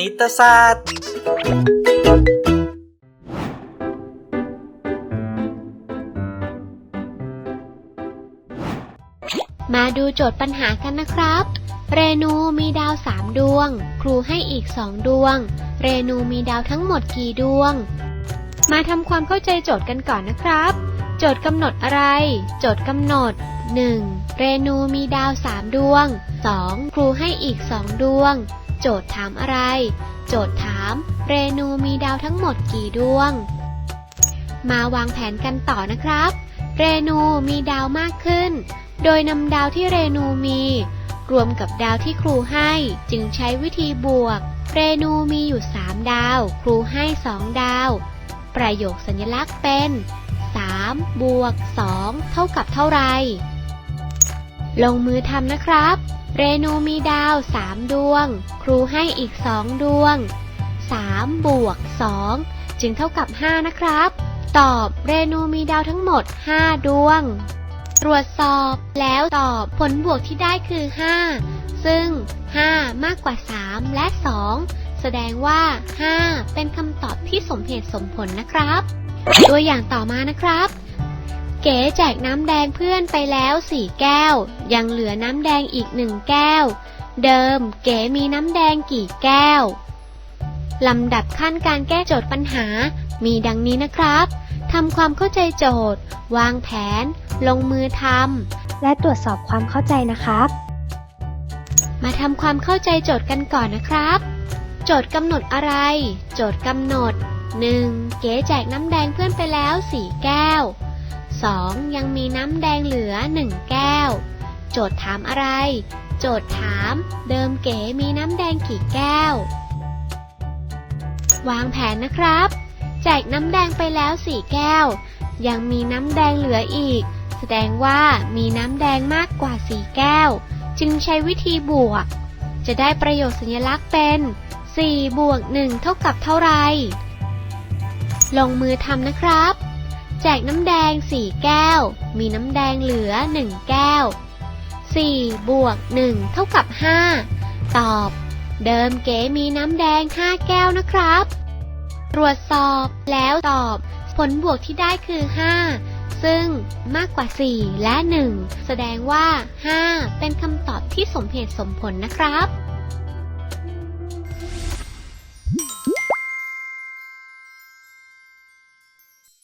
ณิตศาสตร์ มาดูโจทย์ปัญหากันนะครับ เรนูมีดาวสามดวง ครูให้อีกสองดวง เรนูมีดาวทั้งหมดกี่ดวง มาทำความเข้าใจโจทย์กันก่อนนะครับ โจทย์กำหนดอะไร โจทย์กำหนด 1. เรนูมีดาวสามดวง 2. ครูให้อีกสองดวง โจทย์ถามอะไร โจทย์ถาม เรนูมีดาวทั้งหมดกี่ดวง มาวางแผนกันต่อนะครับ เรนูมีดาวมากขึ้น โดยนำดาวที่เรนูมี รวมกับดาวที่ครูให้ จึงใช้วิธีบวก เรนูมีอยู่ 3 ดาว ครูให้ 2 ดาว ประโยคสัญลักษณ์เป็น 3 บวก 2 เท่ากับเท่าไรลงมือทำนะครับ เรนูมีดาว3ดวง ครูให้อีก2ดวง 3 บวก 2 จึงเท่ากับ 5 นะครับ ตอบเรนูมีดาวทั้งหมด 5 ดวง ตรวจสอบแล้วตอบผลบวกที่ได้คือ 5 ซึ่ง 5 มากกว่า 3 และ 2 แสดงว่า 5 เป็นคำตอบที่สมเหตุสมผลนะครับ ตัวอย่างต่อมานะครับ เก๋แจกน้ำแดงเพื่อนไปแล้ว4แก้ว ยังเหลือน้ำแดงอีก1แก้ว เดิมเก๋มีน้ำแดงกี่แก้ว ลำดับขั้นการแก้โจทย์ปัญหา มีดังนี้นะครับทำความเข้าใจโจทย์ วางแผน ลงมือทำและตรวจสอบความเข้าใจนะครับ มาทำความเข้าใจโจทย์กันก่อนนะครับ โจทย์กำหนดอะไร โจทย์กำหนด 1. เก๋แจกน้ำแดงเพื่อนไปแล้ว 4 แก้ว 2. ยังมีน้ำแดงเหลือ 1 แก้ว โจทย์ถามอะไร โจทย์ถาม เดิมเก๋มีน้ำแดงกี่แก้ว วางแผนนะครับ แจกน้ำแดงไปแล้ว 4 แก้ว ยังมีน้ำแดงเหลืออีก แสดงว่ามีน้ำแดงมากกว่า 4 แก้ว จึงใช้วิธีบวก จะได้ประโยคสัญลักษณ์เป็น 4 บวก 1 เท่ากับเท่าไหร่ลงมือทำนะครับ แจกน้ำแดง 4 แก้ว มีน้ำแดงเหลือ 1 แก้ว 4 บวก 1 เท่ากับ 5 ตอบ เดิมเก๋มีน้ำแดง 5 แก้วนะครับ ตรวจสอบแล้วตอบ ผลบวกที่ได้คือ 5 ซึ่งมากกว่า 4 และ 1 แสดงว่า 5 เป็นคำตอบที่สมเหตุสมผลนะครับ